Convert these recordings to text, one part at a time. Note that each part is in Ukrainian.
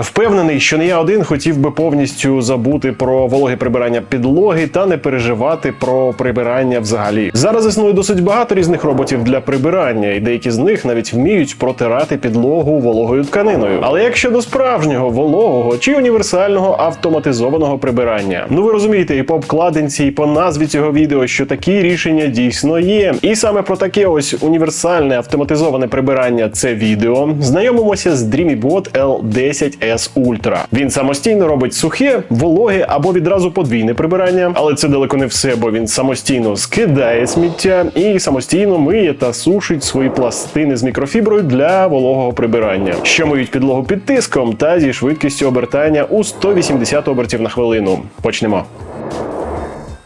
Впевнений, що не я один хотів би повністю забути про вологе прибирання підлоги та не переживати про прибирання взагалі. Зараз існує досить багато різних роботів для прибирання, і деякі з них навіть вміють протирати підлогу вологою тканиною. Але як щодо справжнього вологого чи універсального автоматизованого прибирання, ну ви розумієте, і по обкладинці, і по назві цього відео, що такі рішення дійсно є. І саме про таке ось універсальне автоматизоване прибирання це відео. Знайомимося з DreamyBot L10 S Ultra. Він самостійно робить сухе, вологе або відразу подвійне прибирання, але це далеко не все, бо він самостійно скидає сміття і самостійно миє та сушить свої пластини з мікрофіброю для вологого прибирання, що миють підлогу під тиском та зі швидкістю обертання у 180 обертів на хвилину. Почнемо.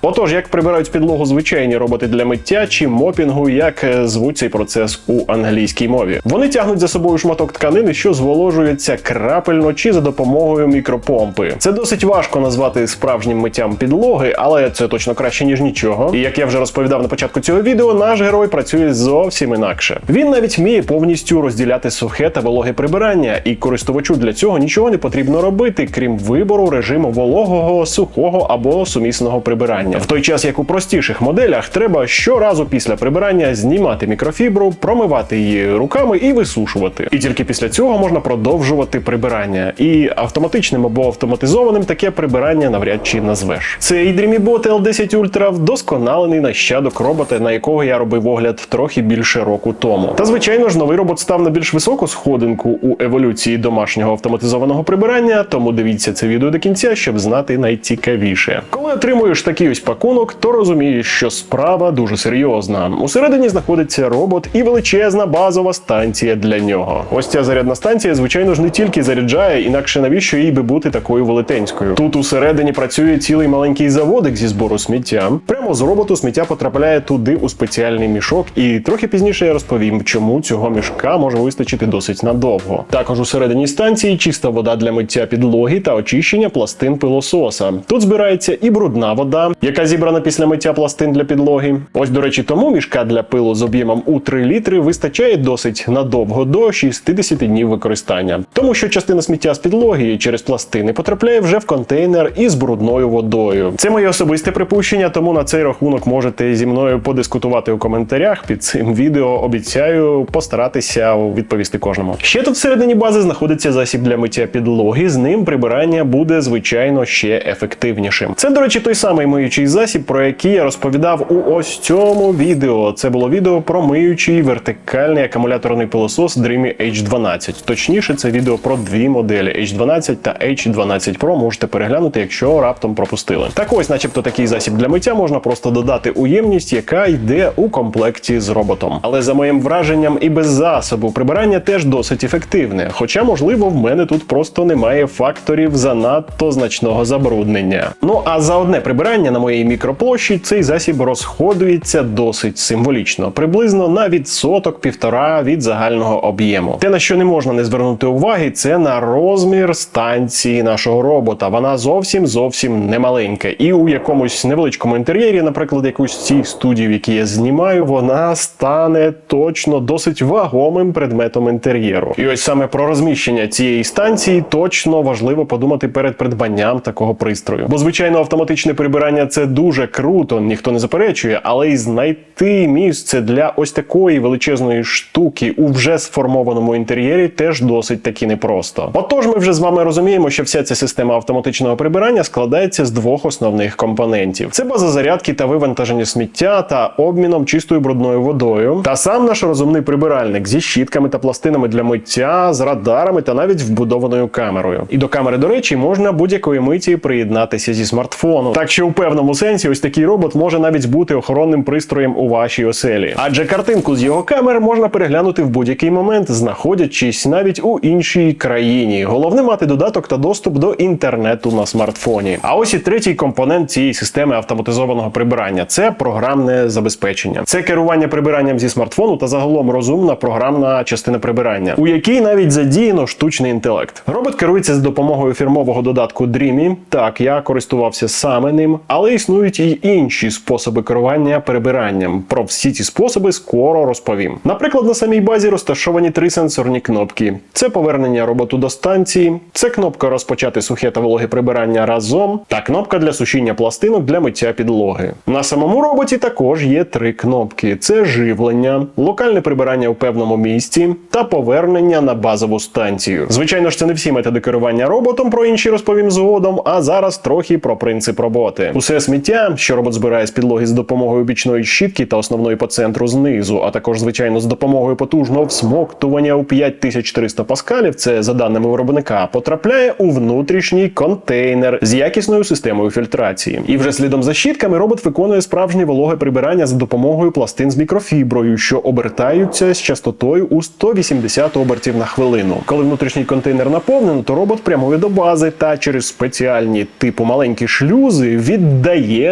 Отож, як прибирають підлогу звичайні роботи для миття чи мопінгу, як е, звуть цей процес у англійській мові. Вони тягнуть за собою шматок тканини, що зволожується крапельно чи за допомогою мікропомпи. Це досить важко назвати справжнім миттям підлоги, але це точно краще ніж нічого. І як я вже розповідав на початку цього відео, наш герой працює зовсім інакше. Він навіть вміє повністю розділяти сухе та вологе прибирання, і користувачу для цього нічого не потрібно робити, крім вибору режиму вологого, сухого або сумісного прибирання. В той час, як у простіших моделях, треба щоразу після прибирання знімати мікрофібру, промивати її руками і висушувати. І тільки після цього можна продовжувати прибирання. І автоматичним або автоматизованим таке прибирання навряд чи назвеш. Цей DreamyBot L10 Ultra вдосконалений нащадок робота, на якого я робив огляд трохи більше року тому. Та звичайно ж, новий робот став на більш високу сходинку у еволюції домашнього автоматизованого прибирання, тому дивіться це відео до кінця, щоб знати найцікавіше. Коли отримуєш такий ось пакунок, то розумієш, що справа дуже серйозна. Усередині знаходиться робот і величезна базова станція для нього. Ось ця зарядна станція, звичайно ж, не тільки заряджає, інакше навіщо їй би бути такою велетенською. Тут усередині працює цілий маленький заводик зі збору сміття. Прямо з роботу сміття потрапляє туди у спеціальний мішок, і трохи пізніше я розповім, чому цього мішка може вистачити досить надовго. Також усередині станції чиста вода для миття підлоги та очищення пластин пилососа. Тут збирається і брудна вода, яка зібрана після миття пластин для підлоги. Ось, до речі, тому мішка для пилу з об'ємом у 3 літри вистачає досить надовго до 60 днів використання, тому що частина сміття з підлоги через пластини потрапляє вже в контейнер із брудною водою. Це моє особисте припущення, тому на цей рахунок можете зі мною подискутувати у коментарях під цим відео. Обіцяю постаратися відповісти кожному. Ще тут всередині бази знаходиться засіб для миття підлоги. З ним прибирання буде звичайно ще ефективнішим. Це, до речі, той самий миючий засіб, про який я розповідав у ось цьому відео. Це було відео про миючий вертикальний акумуляторний пилосос Dreamy H12. Точніше, це відео про дві моделі H12 та H12 Pro. Можете переглянути, якщо раптом пропустили. Так ось, начебто, такий засіб для миття можна просто додати у ємність, яка йде у комплекті з роботом. Але за моїм враженням, і без засобу прибирання теж досить ефективне. Хоча, можливо, в мене тут просто немає факторів занадто значного забруднення. Ну а за одне прибирання на моїй мікроплощі цей засіб розходується досить символічно, приблизно на відсоток півтора від загального об'єму. Те, на що не можна не звернути уваги, це на розмір станції нашого робота. Вона зовсім зовсім не маленька. І у якомусь невеличкому інтер'єрі, наприклад, якусь з цих студій, які я знімаю, вона стане точно досить вагомим предметом інтер'єру. І ось саме про розміщення цієї станції точно важливо подумати перед придбанням такого пристрою. Бо, звичайно, автоматичне прибирання це дуже круто, ніхто не заперечує, але й знайти місце для ось такої величезної штуки у вже сформованому інтер'єрі теж досить таки непросто. Отож, ми вже з вами розуміємо, що вся ця система автоматичного прибирання складається з двох основних компонентів: це база зарядки та вивантаження сміття та обміном чистою брудною водою, та сам наш розумний прибиральник зі щітками та пластинами для миття, з радарами та навіть вбудованою камерою. І до камери, до речі, можна будь-якої миті приєднатися зі смартфону. Так що у певному сенсі ось такий робот може навіть бути охоронним пристроєм у вашій оселі. Адже картинку з його камер можна переглянути в будь-який момент, знаходячись навіть у іншій країні. Головне мати додаток та доступ до інтернету на смартфоні. А ось і третій компонент цієї системи автоматизованого прибирання це програмне забезпечення. Це керування прибиранням зі смартфону та загалом розумна програмна частина прибирання, у якій навіть задіяно штучний інтелект. Робот керується з допомогою фірмового додатку Dreamy. Так, я користувався саме ним, але існують і інші способи керування прибиранням. Про всі ці способи скоро розповім. Наприклад, на самій базі розташовані три сенсорні кнопки: це повернення роботу до станції, це кнопка розпочати сухе та вологе прибирання разом, та кнопка для сушіння пластинок для миття підлоги. На самому роботі також є три кнопки: це живлення, локальне прибирання у певному місці та повернення на базову станцію. Звичайно ж, це не всі методи керування роботом, про інші розповім згодом. А зараз трохи про принцип роботи. Усе сміття, що робот збирає з підлоги з допомогою бічної щітки та основної по центру знизу, а також звичайно з допомогою потужного всмоктування у 5400 паскалів. Це за даними виробника, потрапляє у внутрішній контейнер з якісною системою фільтрації. І вже слідом за щітками робот виконує справжнє вологе прибирання за допомогою пластин з мікрофіброю, що обертаються з частотою у 180 обертів на хвилину. Коли внутрішній контейнер наповнено, то робот прямує до бази та через спеціальні типу маленькі шлюзи віддає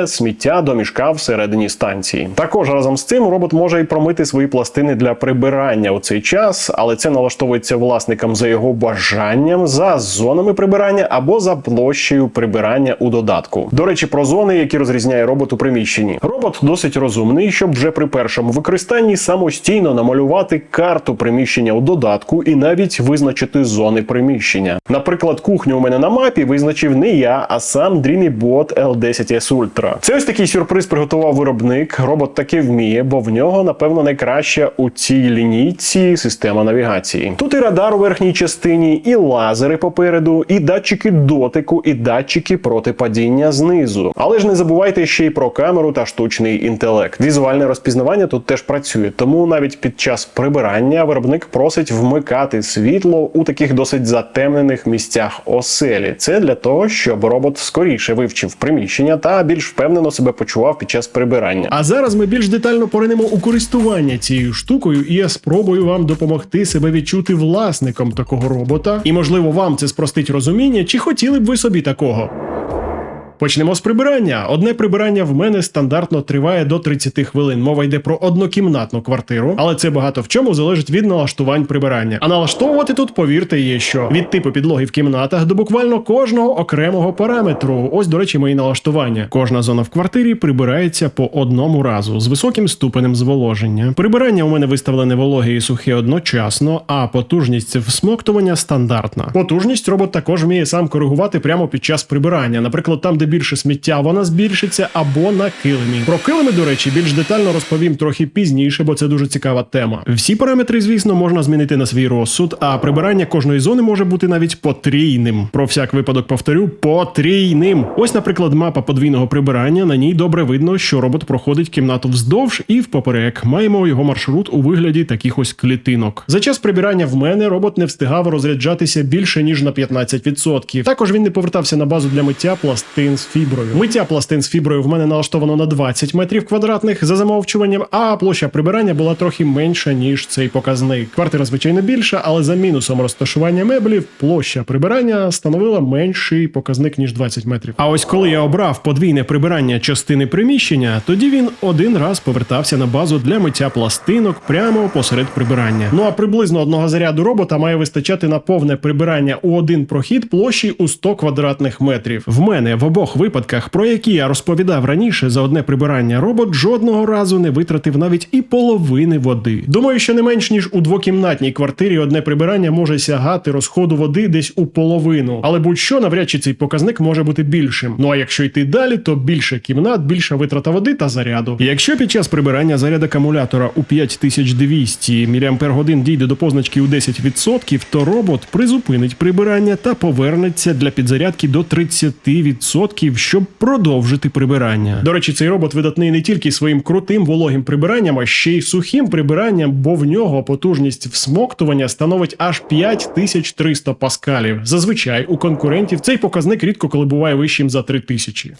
сміття до мішка всередині станції. Також разом з цим робот може і промити свої пластини для прибирання у цей час, але це налаштовується власникам за його бажанням, за зонами прибирання або за площею прибирання у додатку. До речі, про зони, які розрізняє робот у приміщенні. Робот досить розумний, щоб вже при першому використанні самостійно намалювати карту приміщення у додатку і навіть визначити зони приміщення. Наприклад, кухню у мене на мапі визначив не я, а сам DreamyBot L10S Ultra. Це ось такий сюрприз приготував виробник. Робот таки вміє, бо в нього, напевно, найкраща у цій лінійці система навігації. Тут і радар у верхній частині, і лазери попереду, і датчики дотику, і датчики протипадіння знизу. Але ж не забувайте ще й про камеру та штучний інтелект. Візуальне розпізнавання тут теж працює, тому навіть під час прибирання виробник просить вмикати світло у таких досить затемнених місцях оселі. Це для того, щоб робот скоріше вивчив приміщення та більш впевнено себе почував під час прибирання. А зараз ми більш детально поринемо у користування цією штукою, і я спробую вам допомогти себе відчути власником такого робота. І можливо вам це спростить розуміння, чи хотіли б ви собі такого. Почнемо з прибирання. Одне прибирання в мене стандартно триває до 30 хвилин. Мова йде про однокімнатну квартиру, але це багато в чому залежить від налаштувань прибирання. А налаштовувати тут, повірте, є що від типу підлоги в кімнатах до буквально кожного окремого параметру. Ось, до речі, мої налаштування. Кожна зона в квартирі прибирається по одному разу з високим ступенем зволоження. Прибирання у мене виставлене вологе і сухе одночасно, а потужність всмоктування стандартна. Потужність робот також вміє сам коригувати прямо під час прибирання. Наприклад, там, де більше сміття, вона збільшиться або на килимі. Про килими, до речі, більш детально розповім трохи пізніше, бо це дуже цікава тема. Всі параметри, звісно, можна змінити на свій розсуд, а прибирання кожної зони може бути навіть потрійним. Про всяк випадок повторю, потрійним. Ось, наприклад, мапа подвійного прибирання. На ній добре видно, що робот проходить кімнату вздовж і впоперек. Маємо його маршрут у вигляді таких ось клітинок. За час прибирання в мене робот не встигав розряджатися більше ніж на 15%. Також він не повертався на базу для миття пластин з фіброю. Миття пластин з фіброю в мене налаштовано на 20 метрів квадратних за замовчуванням, а площа прибирання була трохи менша ніж цей показник. Квартира звичайно більша, але за мінусом розташування меблів площа прибирання становила менший показник ніж 20 метрів. А ось коли я обрав подвійне прибирання частини приміщення, тоді він один раз повертався на базу для миття пластинок прямо посеред прибирання. Ну а приблизно одного заряду робота має вистачати на повне прибирання у один прохід площі у 100 квадратних метрів. В мене в обох випадках, про які я розповідав раніше, за одне прибирання робот жодного разу не витратив навіть і половини води. Думаю, що не менш ніж у двокімнатній квартирі одне прибирання може сягати розходу води десь у половину, але будь-що навряд чи цей показник може бути більшим. Ну а якщо йти далі, то більше кімнат, більша витрата води та заряду. Якщо під час прибирання заряд акумулятора у 5200 мАч дійде до позначки у 10%, то робот призупинить прибирання та повернеться для підзарядки до 30%, щоб продовжити прибирання. До речі, цей робот видатний не тільки своїм крутим вологим прибиранням, а ще й сухим прибиранням, бо в нього потужність всмоктування становить аж 5300 паскалів. Зазвичай у конкурентів цей показник рідко коли буває вищим за 3000.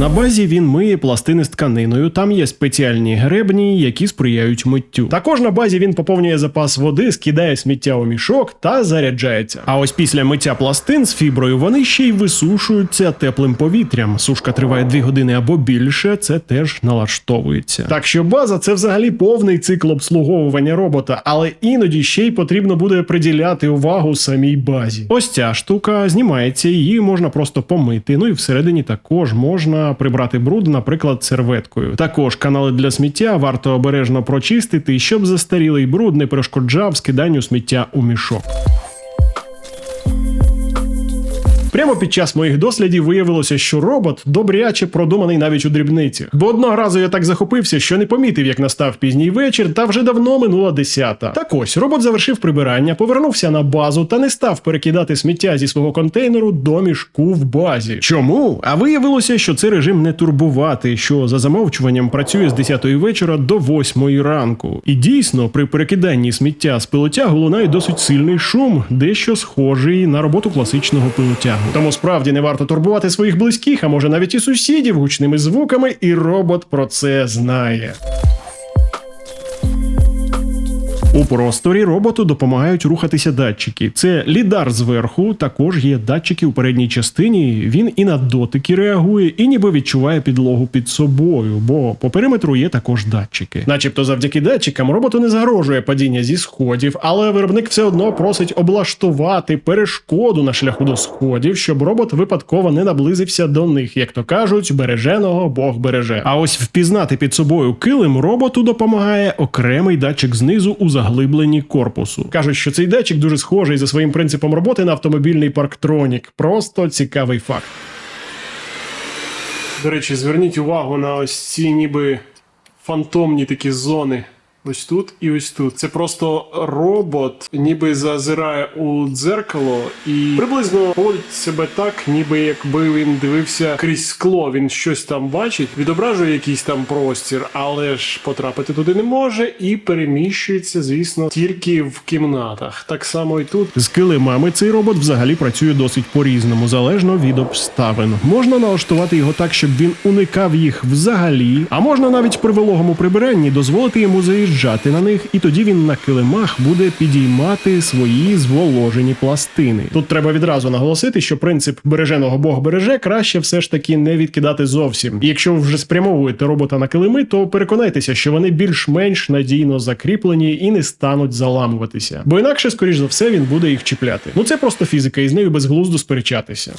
На базі він миє пластини з тканиною. Там є спеціальні гребні, які сприяють миттю. Також на базі він поповнює запас води, скидає сміття у мішок та заряджається. А ось після миття пластин з фіброю вони ще й висушуються теплим повітрям. Сушка триває 2 години або більше. Це теж налаштовується. Так що база це взагалі повний цикл обслуговування робота, але іноді ще й потрібно буде приділяти увагу самій базі. Ось ця штука знімається, її можна просто помити. Ну і всередині також можна прибрати бруд, наприклад, серветкою. Також канали для сміття варто обережно прочистити, щоб застарілий бруд не перешкоджав скиданню сміття у мішок. Прямо під час моїх дослідів виявилося, що робот добряче продуманий навіть у дрібницях. Бо одного разу я так захопився, що не помітив, як настав пізній вечір, та вже давно минула десята. Так ось робот завершив прибирання, повернувся на базу та не став перекидати сміття зі свого контейнеру до мішку в базі. Чому? А виявилося, що це режим не турбувати, що за замовчуванням працює з 10 вечора до 8 ранку. І дійсно, при перекиданні сміття з пилотягу лунає досить сильний шум, дещо схожий на роботу класичного пилотягу. Тому справді не варто турбувати своїх близьких, а може навіть і сусідів гучними звуками, і робот про це знає. У просторі роботу допомагають рухатися датчики. Це лідар зверху, також є датчики у передній частині. Він і на дотики реагує, і ніби відчуває підлогу під собою, бо по периметру є також датчики. Начебто, завдяки датчикам роботу не загрожує падіння зі сходів, але виробник все одно просить облаштувати перешкоду на шляху до сходів, щоб робот випадково не наблизився до них, як то кажуть, береженого Бог береже. А ось впізнати під собою килим роботу допомагає окремий датчик знизу у заглибленні корпусу. Кажуть, що цей датчик дуже схожий за своїм принципом роботи на автомобільний парктронік. Просто цікавий факт. До речі, зверніть увагу на ось ці ніби фантомні такі зони. Ось тут і ось тут. Це просто робот, ніби зазирає у дзеркало і приблизно поводить себе так, ніби якби він дивився крізь скло. Він щось там бачить, відображує якийсь там простір, але ж потрапити туди не може і переміщується, звісно, тільки в кімнатах. Так само і тут з килимами цей робот взагалі працює досить по-різному, залежно від обставин. Можна налаштувати його так, щоб він уникав їх взагалі, а можна навіть при вологому прибиранні дозволити йому заїжджати на них, і тоді він на килимах буде підіймати свої зволожені пластини. Тут треба відразу наголосити, що принцип береженого Бог береже краще все ж таки не відкидати зовсім. І якщо вже спрямовуєте робота на килими, то переконайтеся, що вони більш-менш надійно закріплені і не стануть заламуватися. Бо інакше, скоріш за все, він буде їх чіпляти. Ну це просто фізика, і з нею безглуздо сперечатися.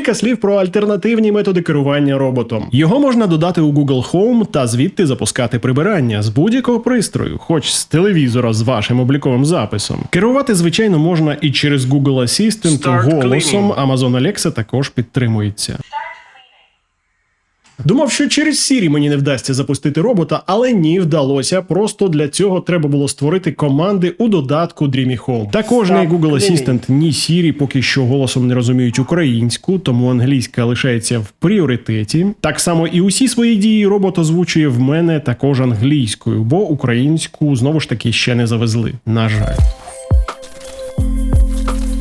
Кілька слів про альтернативні методи керування роботом. Його можна додати у Google Home та звідти запускати прибирання з будь-якого пристрою, хоч з телевізора з вашим обліковим записом. Керувати, звичайно, можна і через Google Assistant голосом. Amazon Alexa також підтримується. Думав, що через Siri мені не вдасться запустити робота, але ні, вдалося. Просто для цього треба було створити команди у додатку Dreamy Home. Також ні Google. Assistant, ні Siri поки що голосом не розуміють українську, тому англійська лишається в пріоритеті. Так само і усі свої дії робот озвучує в мене також англійською, бо українську знову ж таки ще не завезли. На жаль.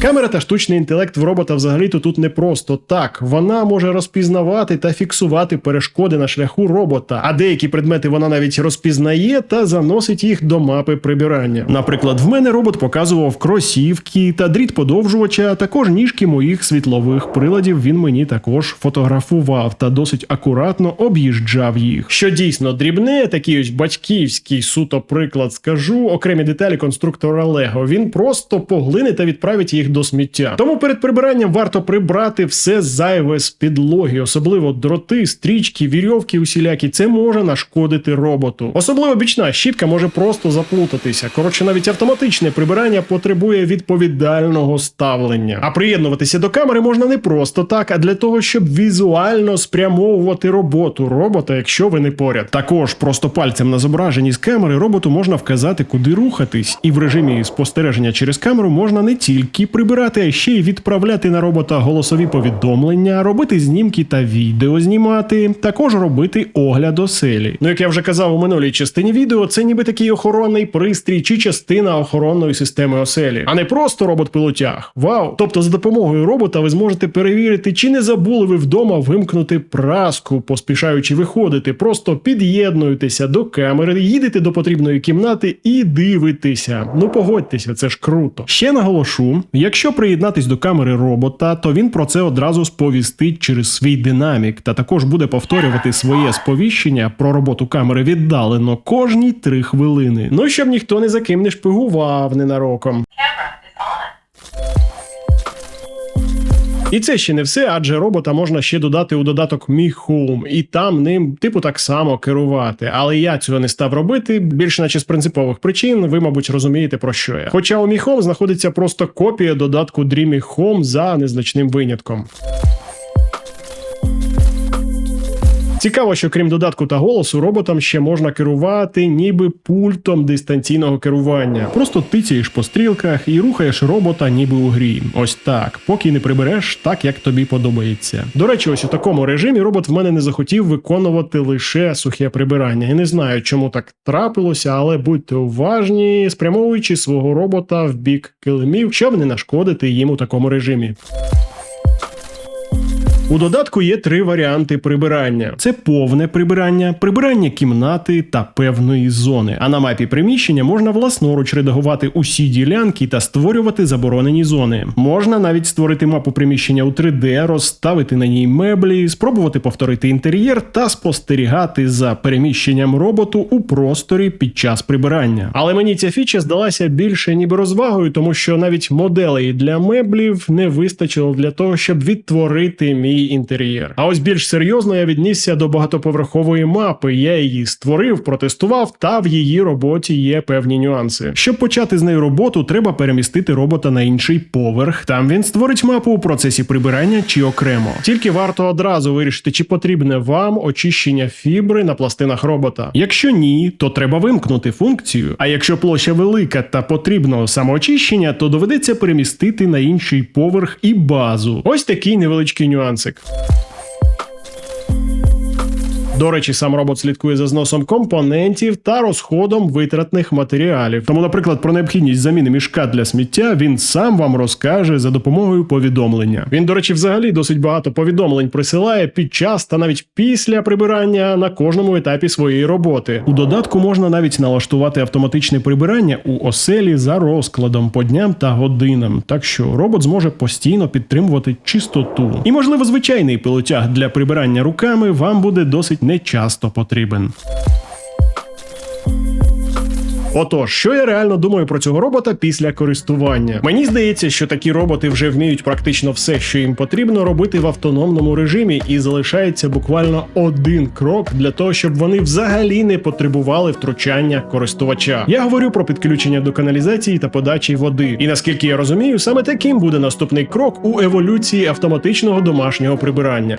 Камера та штучний інтелект в робота взагалі-то тут не просто так. Вона може розпізнавати та фіксувати перешкоди на шляху робота, а деякі предмети вона навіть розпізнає та заносить їх до мапи прибирання. Наприклад, в мене робот показував кросівки та дріт подовжувача, а також ніжки моїх світлових приладів. Він мені також фотографував та досить акуратно об'їжджав їх. Що дійсно дрібне, такий ось батьківський суто приклад скажу, окремі деталі конструктора Лего. Він просто поглине та відправить їх до сміття. Тому перед прибиранням варто прибрати все зайве з підлоги, особливо дроти, стрічки, вірьовки усілякі. Це може нашкодити роботу. Особливо бічна щітка може просто заплутатися. Коротше, навіть автоматичне прибирання потребує відповідального ставлення. А приєднуватися до камери можна не просто так, а для того, щоб візуально спрямовувати роботу робота, якщо ви не поряд. Також просто пальцем на зображенні з камери роботу можна вказати, куди рухатись, і в режимі спостереження через камеру можна не тільки прибирати, ще й відправляти на робота голосові повідомлення, робити знімки та відео знімати, також робити огляд оселі. Ну як я вже казав у минулій частині відео, це ніби такий охоронний пристрій чи частина охоронної системи оселі, а не просто робот-пилотяг. Вау! Тобто, за допомогою робота ви зможете перевірити, чи не забули ви вдома вимкнути праску, поспішаючи виходити. Просто під'єднуєтеся до камери, їдете до потрібної кімнати і дивитеся. Ну погодьтеся, це ж круто. Ще наголошу: якщо приєднатись до камери робота, то він про це одразу сповістить через свій динамік, та також буде повторювати своє сповіщення про роботу камери віддалено кожні три хвилини. Ну щоб ніхто не за ким не шпигував ненароком. І це ще не все, адже робота можна ще додати у додаток Mi Home, і там ним типу так само керувати. Але я цього не став робити, більше наче з принципових причин. Ви, мабуть, розумієте про що я. Хоча у Mi Home знаходиться просто копія додатку Dreamy Home за незначним винятком. Цікаво, що крім додатку та голосу, роботом ще можна керувати ніби пультом дистанційного керування. Просто тицяєш по стрілках і рухаєш робота ніби у грі. Ось так, поки не прибереш так, як тобі подобається. До речі, ось у такому режимі робот в мене не захотів виконувати лише сухе прибирання. Я не знаю, чому так трапилося, але будьте уважні, спрямовуючи свого робота в бік килимів, щоб не нашкодити їм у такому режимі. У додатку є три варіанти прибирання: це повне прибирання, прибирання кімнати та певної зони. А на мапі приміщення можна власноруч редагувати усі ділянки та створювати заборонені зони. Можна навіть створити мапу приміщення у 3D, розставити на ній меблі, спробувати повторити інтер'єр та спостерігати за переміщенням роботу у просторі під час прибирання. Але мені ця фіча здалася більше ніби розвагою, тому що навіть моделей для меблів не вистачило для того, щоб відтворити мій інтер'єр. А ось більш серйозно я віднісся до багатоповерхової мапи. Я її створив, протестував, та в її роботі є певні нюанси. Щоб почати з нею роботу, треба перемістити робота на інший поверх. Там він створить мапу у процесі прибирання чи окремо. Тільки варто одразу вирішити, чи потрібне вам очищення фібри на пластинах робота. Якщо ні, то треба вимкнути функцію. А якщо площа велика та потрібно самоочищення, то доведеться перемістити на інший поверх і базу. Ось такий невеличкий classic. До речі, сам робот слідкує за зносом компонентів та розходом витратних матеріалів. Тому, наприклад, про необхідність заміни мішка для сміття він сам вам розкаже за допомогою повідомлення. Він, до речі, взагалі досить багато повідомлень присилає під час та навіть після прибирання на кожному етапі своєї роботи. У додатку можна навіть налаштувати автоматичне прибирання у оселі за розкладом по дням та годинам. Так що робот зможе постійно підтримувати чистоту. І, можливо, звичайний пилотяг для прибирання руками вам буде досить нечасто потрібен. Отож, що я реально думаю про цього робота після користування? Мені здається, що такі роботи вже вміють практично все, що їм потрібно робити в автономному режимі, і залишається буквально один крок для того, щоб вони взагалі не потребували втручання користувача. Я говорю про підключення до каналізації та подачі води. І наскільки я розумію, саме таким буде наступний крок у еволюції автоматичного домашнього прибирання.